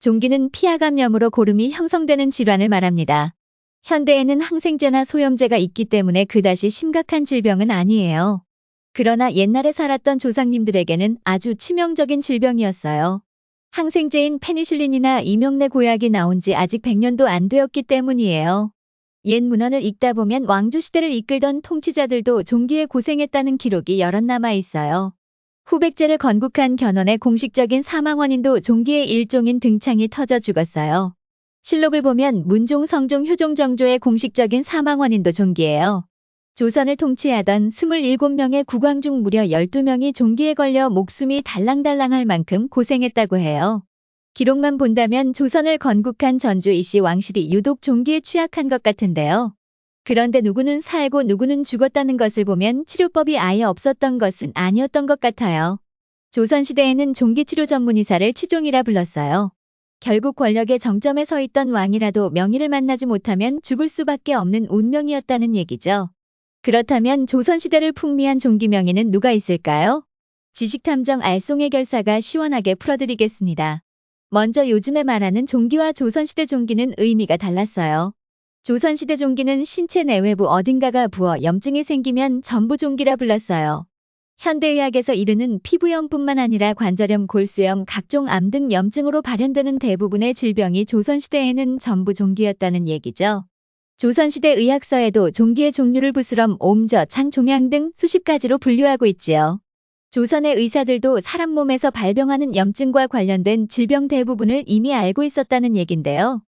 종기는 피하 감염으로 고름이 형성되는 질환을 말합니다. 현대에는 항생제나 소염제가 있기 때문에 그다지 심각한 질병은 아니에요. 그러나 옛날에 살았던 조상님들에게는 아주 치명적인 질병이었어요. 항생제인 페니실린이나 이명래 고약이 나온 지 아직 100년도 안 되었기 때문이에요. 옛 문헌을 읽다 보면 왕조시대를 이끌던 통치자들도 종기에 고생했다는 기록이 여럿 남아 있어요. 후백제를 건국한 견훤의 공식적인 사망 원인도 종기의 일종인 등창이 터져 죽었어요. 실록을 보면 문종, 성종, 효종, 정조의 공식적인 사망 원인도 종기예요. 조선을 통치하던 27명의 국왕 중 무려 12명이 종기에 걸려 목숨이 달랑달랑할 만큼 고생했다고 해요. 기록만 본다면 조선을 건국한 전주 이씨 왕실이 유독 종기에 취약한 것 같은데요. 그런데 누구는 살고 누구는 죽었다는 것을 보면 치료법이 아예 없었던 것은 아니었던 것 같아요. 조선시대에는 종기치료 전문의사를 치종이라 불렀어요. 결국 권력의 정점에 서 있던 왕이라도 명의를 만나지 못하면 죽을 수밖에 없는 운명이었다는 얘기죠. 그렇다면 조선시대를 풍미한 종기명의는 누가 있을까요? 지식탐정 알송의 결사가 시원하게 풀어드리겠습니다. 먼저 요즘에 말하는 종기와 조선시대 종기는 의미가 달랐어요. 조선시대 종기는 신체 내외부 어딘가가 부어 염증이 생기면 전부 종기라 불렀어요. 현대의학에서 이르는 피부염뿐만 아니라 관절염, 골수염, 각종 암 등 염증으로 발현되는 대부분의 질병이 조선시대에는 전부 종기였다는 얘기죠. 조선시대 의학서에도 종기의 종류를 부스럼, 옴저, 창, 종양 등 수십 가지로 분류하고 있지요. 조선의 의사들도 사람 몸에서 발병하는 염증과 관련된 질병 대부분을 이미 알고 있었다는 얘긴데요.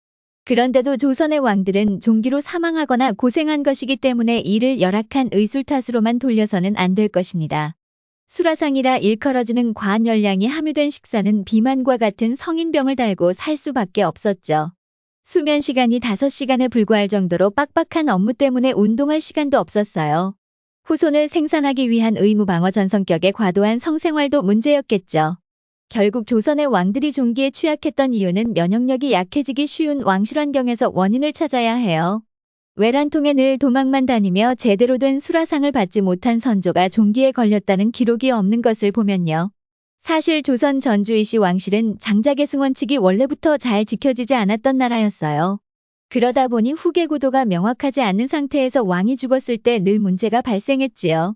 그런데도 조선의 왕들은 종기로 사망하거나 고생한 것이기 때문에 이를 열악한 의술 탓으로만 돌려서는 안 될 것입니다. 수라상이라 일컬어지는 과한 열량이 함유된 식사는 비만과 같은 성인병을 달고 살 수밖에 없었죠. 수면 시간이 5시간에 불과할 정도로 빡빡한 업무 때문에 운동할 시간도 없었어요. 후손을 생산하기 위한 의무 방어 전성격의 과도한 성생활도 문제였겠죠. 결국 조선의 왕들이 종기에 취약했던 이유는 면역력이 약해지기 쉬운 왕실 환경에서 원인을 찾아야 해요. 외란통에 늘 도망만 다니며 제대로 된 수라상을 받지 못한 선조가 종기에 걸렸다는 기록이 없는 것을 보면요. 사실 조선 전주이시 왕실은 장작의 승원칙이 원래부터 잘 지켜지지 않았던 나라였어요. 그러다 보니 후계 구도가 명확하지 않은 상태에서 왕이 죽었을 때 늘 문제가 발생했지요.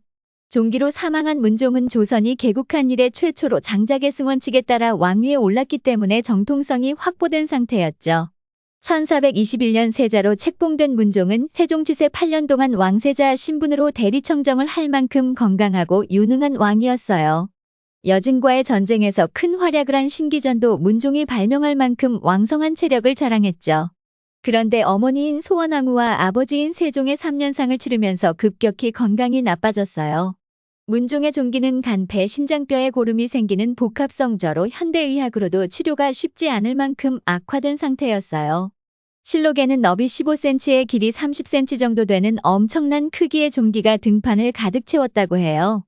종기로 사망한 문종은 조선이 개국한 이래 최초로 장작의 승원칙에 따라 왕위에 올랐기 때문에 정통성이 확보된 상태였죠. 1421년 세자로 책봉된 문종은 세종치세 8년 동안 왕세자 신분으로 대리청정을 할 만큼 건강하고 유능한 왕이었어요. 여진과의 전쟁에서 큰 활약을 한 신기전도 문종이 발명할 만큼 왕성한 체력을 자랑했죠. 그런데 어머니인 소원왕후와 아버지인 세종의 3년상을 치르면서 급격히 건강이 나빠졌어요. 문종의 종기는 간폐, 신장뼈에 고름이 생기는 복합성저로 현대의학으로도 치료가 쉽지 않을 만큼 악화된 상태였어요. 실록에는 너비 15cm에 길이 30cm 정도 되는 엄청난 크기의 종기가 등판을 가득 채웠다고 해요.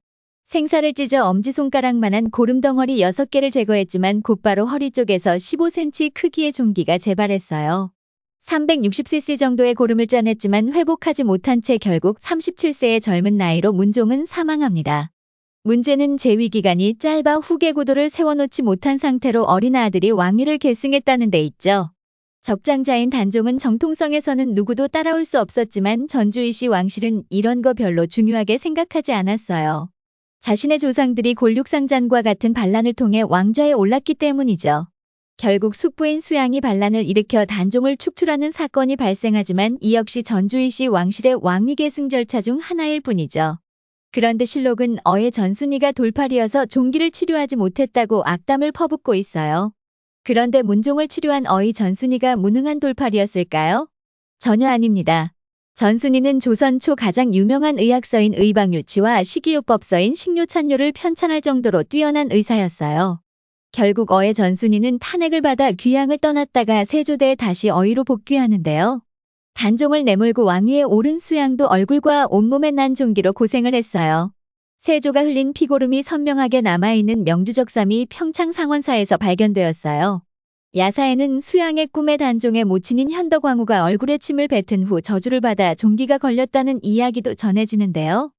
생사를 찢어 엄지손가락만한 고름덩어리 6개를 제거했지만 곧바로 허리 쪽에서 15cm 크기의 종기가 재발했어요. 360cc 정도의 고름을 짜냈지만 회복하지 못한 채 결국 37세의 젊은 나이로 문종은 사망합니다. 문제는 재위 기간이 짧아 후계 구도를 세워놓지 못한 상태로 어린 아들이 왕위를 계승했다는 데 있죠. 적장자인 단종은 정통성에서는 누구도 따라올 수 없었지만 전주이시 왕실은 이런 거 별로 중요하게 생각하지 않았어요. 자신의 조상들이 골육상잔과 같은 반란을 통해 왕좌에 올랐기 때문이죠. 결국 숙부인 수양이 반란을 일으켜 단종을 축출하는 사건이 발생하지만 이 역시 전주이시 왕실의 왕위 계승 절차 중 하나일 뿐이죠. 그런데 실록은 어의 전순이가 돌팔이어서 종기를 치료하지 못했다고 악담을 퍼붓고 있어요. 그런데 문종을 치료한 어의 전순이가 무능한 돌팔이었을까요? 전혀 아닙니다. 전순이는 조선 초 가장 유명한 의학서인 의방유치와 식이요법서인 식료찬요를 편찬할 정도로 뛰어난 의사였어요. 결국 어의 전순이는 탄핵을 받아 귀양을 떠났다가 세조대에 다시 어의로 복귀하는데요. 단종을 내몰고 왕위에 오른 수양도 얼굴과 온몸에 난 종기로 고생을 했어요. 세조가 흘린 피고름이 선명하게 남아있는 명주적삼이 평창 상원사에서 발견되었어요. 야사에는 수양의 꿈의 단종의 모친인 현덕왕후가 얼굴에 침을 뱉은 후 저주를 받아 종기가 걸렸다는 이야기도 전해지는데요.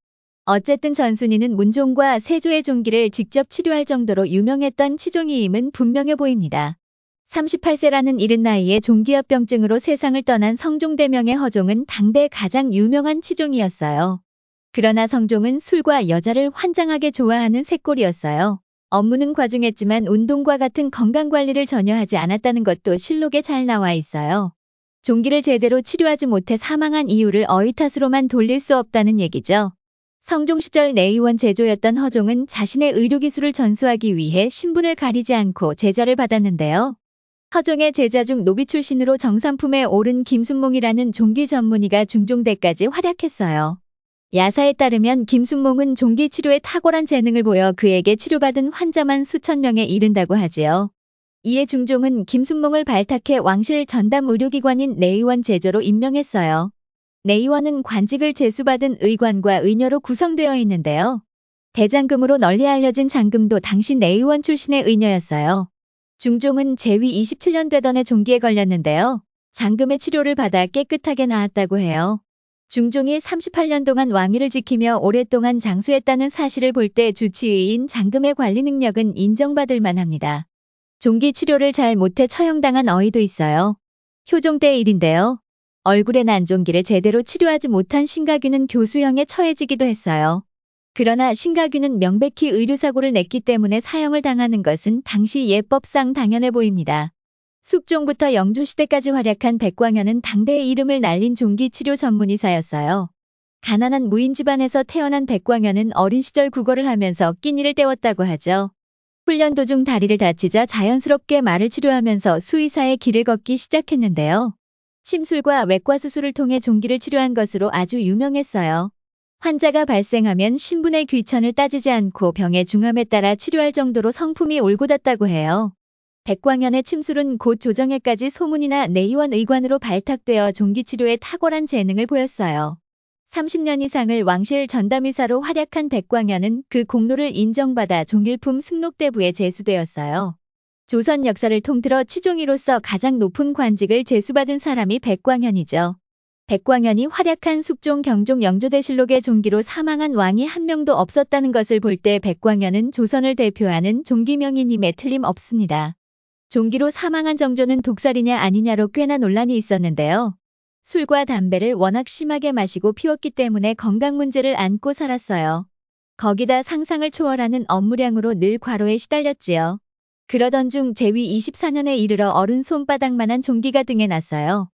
어쨌든 전순이는 문종과 세조의 종기를 직접 치료할 정도로 유명했던 치종이임은 분명해 보입니다. 38세라는 이른 나이에 종기합병증으로 세상을 떠난 성종대명의 허종은 당대 가장 유명한 치종이었어요. 그러나 성종은 술과 여자를 환장하게 좋아하는 새꼴이었어요. 업무는 과중했지만 운동과 같은 건강관리를 전혀 하지 않았다는 것도 실록에 잘 나와 있어요. 종기를 제대로 치료하지 못해 사망한 이유를 어휘 탓으로만 돌릴 수 없다는 얘기죠. 성종 시절 내의원 제조였던 허종은 자신의 의료기술을 전수하기 위해 신분을 가리지 않고 제자를 받았는데요. 허종의 제자 중 노비 출신으로 정삼품에 오른 김순몽이라는 종기 전문의가 중종대까지 활약했어요. 야사에 따르면 김순몽은 종기 치료에 탁월한 재능을 보여 그에게 치료받은 환자만 수천 명에 이른다고 하지요. 이에 중종은 김순몽을 발탁해 왕실 전담 의료기관인 내의원 제조로 임명했어요. 내의원은 관직을 제수받은 의관과 의녀로 구성되어 있는데요. 대장금으로 널리 알려진 장금도 당시 내의원 출신의 의녀였어요. 중종은 재위 27년 되던 해 종기에 걸렸는데요. 장금의 치료를 받아 깨끗하게 나았다고 해요. 중종이 38년 동안 왕위를 지키며 오랫동안 장수했다는 사실을 볼 때 주치의인 장금의 관리 능력은 인정받을 만합니다. 종기 치료를 잘 못해 처형당한 어이도 있어요. 효종 때 일인데요. 얼굴에 난 종기를 제대로 치료하지 못한 신가균은 교수형에 처해지기도 했어요. 그러나 신가균은 명백히 의료사고를 냈기 때문에 사형을 당하는 것은 당시 예법상 당연해 보입니다. 숙종부터 영조시대까지 활약한 백광현은 당대의 이름을 날린 종기치료 전문의사였어요. 가난한 무인 집안에서 태어난 백광현은 어린 시절 국어를 하면서 끼니를 때웠다고 하죠. 훈련 도중 다리를 다치자 자연스럽게 말을 치료하면서 수의사의 길을 걷기 시작했는데요. 침술과 외과 수술을 통해 종기를 치료한 것으로 아주 유명했어요. 환자가 발생하면 신분의 귀천을 따지지 않고 병의 중함에 따라 치료할 정도로 성품이 올곧았다고 해요. 백광현의 침술은 곧 조정에까지 소문이나 내의원 의관으로 발탁되어 종기치료에 탁월한 재능을 보였어요. 30년 이상을 왕실 전담의사로 활약한 백광현은 그 공로를 인정받아 종일품 승록대부에 제수되었어요. 조선 역사를 통틀어 치종이로서 가장 높은 관직을 제수받은 사람이 백광현이죠. 백광현이 활약한 숙종 경종 영조대실록의 종기로 사망한 왕이 한 명도 없었다는 것을 볼 때 백광현은 조선을 대표하는 종기명인임에 틀림없습니다. 종기로 사망한 정조는 독살이냐 아니냐로 꽤나 논란이 있었는데요. 술과 담배를 워낙 심하게 마시고 피웠기 때문에 건강 문제를 안고 살았어요. 거기다 상상을 초월하는 업무량으로 늘 과로에 시달렸지요. 그러던 중 제위 24년에 이르러 어른 손바닥만한 종기가 등에 났어요.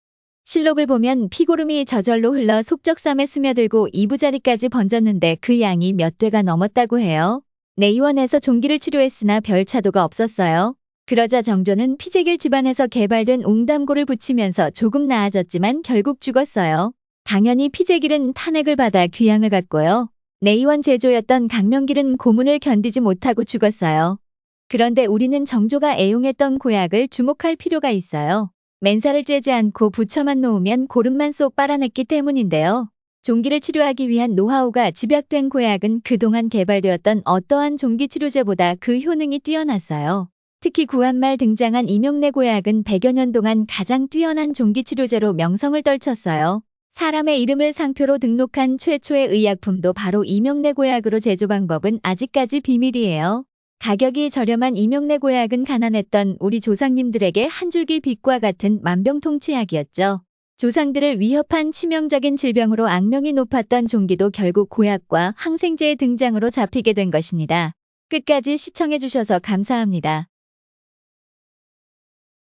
실록을 보면 피고름이 저절로 흘러 속적삼에 스며들고 이부자리까지 번졌는데 그 양이 몇 되가 넘었다고 해요. 내의원에서 종기를 치료했으나 별 차도가 없었어요. 그러자 정조는 피제길 집안에서 개발된 웅담고를 붙이면서 조금 나아졌지만 결국 죽었어요. 당연히 피제길은 탄핵을 받아 귀향을 갔고요. 내의원 제조였던 강명길은 고문을 견디지 못하고 죽었어요. 그런데 우리는 정조가 애용했던 고약을 주목할 필요가 있어요. 맨살을 째지 않고 부처만 놓으면 고름만 쏙 빨아냈기 때문인데요. 종기를 치료하기 위한 노하우가 집약된 고약은 그동안 개발되었던 어떠한 종기 치료제보다 그 효능이 뛰어났어요. 특히 구한말 등장한 이명래 고약은 100여 년 동안 가장 뛰어난 종기 치료제로 명성을 떨쳤어요. 사람의 이름을 상표로 등록한 최초의 의약품도 바로 이명래 고약으로 제조 방법은 아직까지 비밀이에요. 가격이 저렴한 이명래 고약은 가난했던 우리 조상님들에게 한 줄기 빛과 같은 만병통치약이었죠. 조상들을 위협한 치명적인 질병으로 악명이 높았던 종기도 결국 고약과 항생제의 등장으로 잡히게 된 것입니다. 끝까지 시청해주셔서 감사합니다.